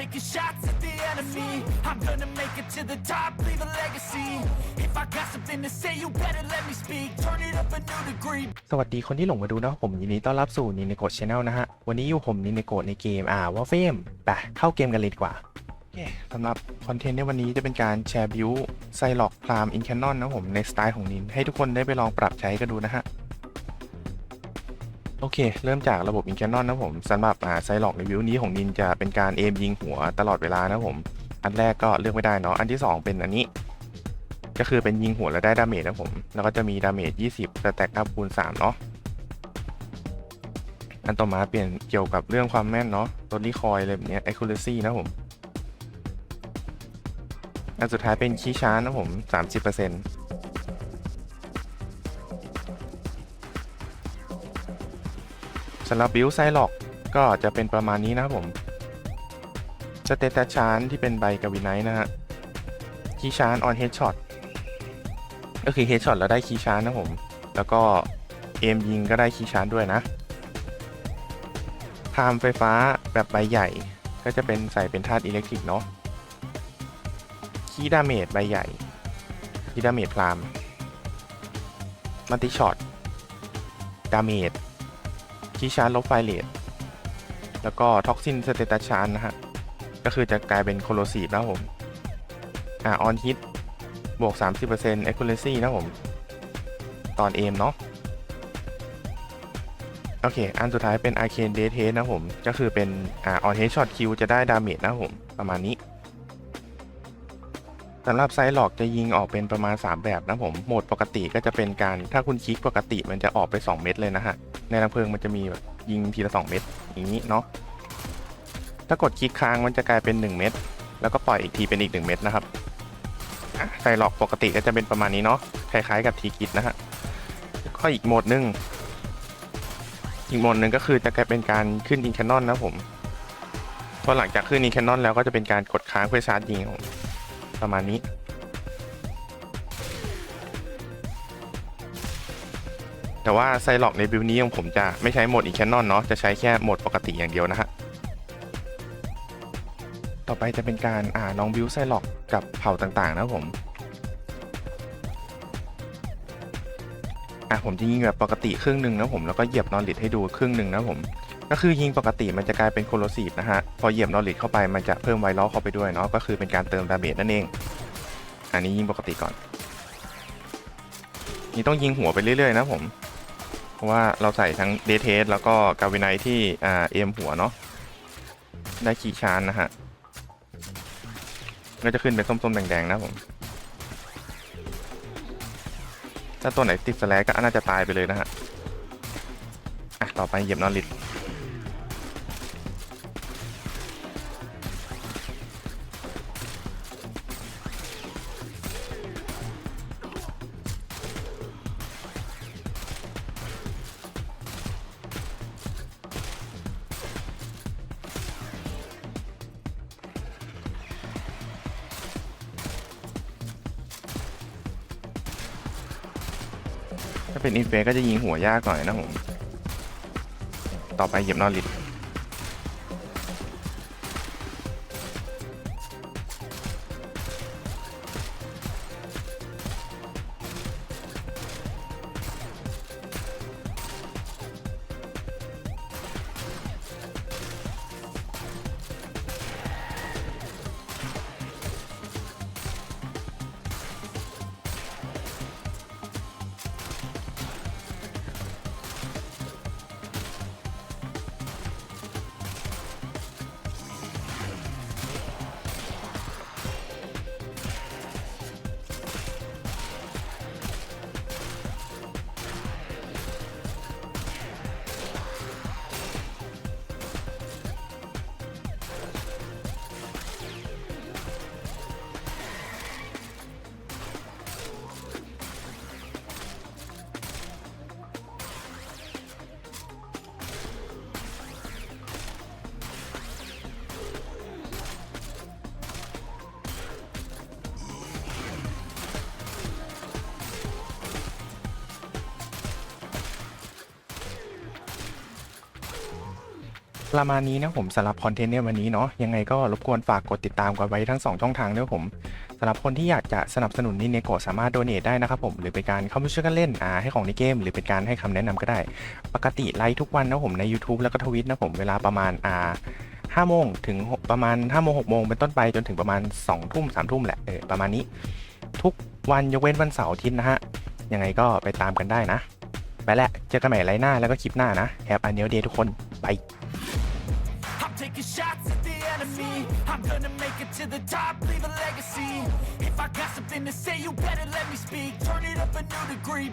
taking shots at the enemy. I'm gonna make it to the top, leave a legacy. If I got something to say, you better let me speak. Turn it up a new degree. สวัสดีคนที่หลงมาดูนะครับผมยินดีต้อนรับสู่นิน e โก c h Channel นะฮะ วันนี้อยู่ผมนิน e โกในเกมอ่าวอลเฟมไปเข้าเกมกันเลยดีกว่าโอเคสำหรับคอนเทนต์ในวันนี้จะเป็นการแชร์บิวไซล็อกพรามอินแคนนอนนะครับผมในสไตล์ของนิน ให้ทุกคนได้ไปลองปรับใช้กันดูนะฮะ โอเค เริ่มจากระบบอินแคนนอนนะผมสำหรับอ่าไซล็อกในวิวนี้ของนินจะเป็นการเอมยิงหัวตลอดเวลานะผม อันแรกก็เลือกไม่ได้เนาะ อันที่สองเป็นอันนี้ ก็คือเป็นยิงหัวแล้วได้ดาเมจนะผม แล้วก็จะมีดาเมจ 20สแต็กอัพคูณ3เนาะ อันต่อมาเปลี่ยนเกี่ยวกับเรื่องความแม่นเนาะลดรีคอยอะไรแบบเนี้ย accuracy นะผม อันสุดท้ายเป็นคีย์ชาร์จนะผม 30% สำหรับบิลไซล็อกก็จะเป็นประมาณนี้นะครับผมสเตตัสชานที่เป็นใบกวินไนท์นะฮะคีย์ชาร์ออนเฮดช็อตก็คือเฮดช็อตแล้วได้คีย์ชาร์นะผม แล้วก็เอมยิงก็ได้คีย์ชาร์ด้วยนะพามไฟฟ้าแบบใบใหญ่ ก็จะเป็นใส่เป็นธาตุอิเล็กทริกเนาะคีย์ดาเมจใบใหญ่คีดาเมจพรามมัลติช็อตดาเมจ คีชาร์ลบไฟเลตแล้วก็ท็อกซินสเตตัสชาร์นะฮะ ก็คือจะกลายเป็นโคโลซีฟนะผม อ่าออนฮิตบวก 30% accuracy นะผม ตอนเอมเนาะ โอเค อันสุดท้ายเป็น arcane d a t e นะผม ก็คือเป็น อ่า on head shot kill จะได้ดาเมจนะผม ประมาณนี้สำหรับไซหลอกจะยิงออกเป็นประมาณ 3 แบบนะผม โหมดปกติก็จะเป็นการถ้าคุณคลิกปกติมันจะออกไป 2 เม็ดเลยนะฮะ ในรังเพลิงมันจะมีแบบยิงทีละ2เม็ดอย่างนี้เนาะถ้ากดคลิกค้างมันจะกลายเป็น 1 เม็ดแล้วก็ปล่อยอีกทีเป็นอีก 1 เม็ดนะครับไซหลอกปกติก็จะเป็นประมาณนี้เนาะคล้ายๆกับทีกิดนะฮะก็อีกโหมดหนึ่งอีกโหมดหนึ่งก็คือจะกลายเป็นการขึ้นอินแคนนอนนะผมพอหลังจากขึ้นอินแคนนอนแล้วก็จะเป็นการกดค้างเพื่อชาร์จยิงประมาณนี้ แต่ว่าไซล็อกในบิลนี้ของผมจะไม่ใช้โหมดอินแคนนอนเนาะจะใช้แค่โหมดปกติอย่างเดียวนะฮะต่อไปจะเป็นการอ่าลองบิวไซล็อกกับเผ่าต่างๆนะผมอะผมจะยิงแบบปกติครึ่งหนึ่งนะผมแล้วก็เหยียบนอนลิดให้ดูครึ่งหนึ่งนะผม ก็คือยิงปกติมันจะกลายเป็นโคโลซีฟนะฮะพอเหยียบนอนลิดเข้าไปมันจะเพิ่มไวรัลเข้าไปด้วยเนาะก็คือเป็นการเติมดาเมจนั่นเอง อันนี้ยิงปกติก่อน นี่ต้องยิงหัวไปเรื่อยๆนะผม เพราะว่าเราใส่ทั้งเดเทสแล้วก็กาวินไนที่อ่าเอ็มหัวเนาะได้คีย์ชานนะฮะก็จะขึ้นเป็นส้มๆแดงๆนะผม ถ้าตัวไหนติดสแลกก็น่าจะตายไปเลยนะฮะ อะ ต่อไปเหยียบนอนลิด ถ้าเป็นอินเฟก็จะยิงหัวยากหน่อยนะผม ต่อไปเหยียบนอนลิด ประมาณนี้นะผมสำหรับคอนเทนต์ในวันนี้เนาะยังไงก็รบกวนฝากกดติดตามกันไว้ทั้ง 2 ช่องทางด้วยผมสำหรับคนที่อยากจะสนับสนุนนินเนโกะสามารถโดเนทได้นะครับผมหรือเป็นการเข้ามาช่วยกันเล่นอ่าให้ของในเกม หรือเป็นการให้คำแนะนำก็ได้ ปกติไลฟ์ทุกวันนะผมใน YouTube แล้วก็ทวิตนะผมเวลาประมาณอ่าห้าโมงถึงประมาณ5้าโมงหกโมงเป็นต้นไปจนถึงประมาณ2องทุ่มสามทุ่มแหละเออประมาณนี้ ทุกวันยกเว้นวันเสาร์อาทิตย์นะฮะยังไงก็ไปตามกันได้นะไปแล้วเจอกันใหม่ไลฟ์หน้าแล้วก็คลิปหน้านะแฮปอันเนลเดย์ทุกคนบาย I'm taking shots at the enemy. I'm gonna make it to the top, leave a legacy. If I got something to say, you better let me speak. Turn it up a new degree,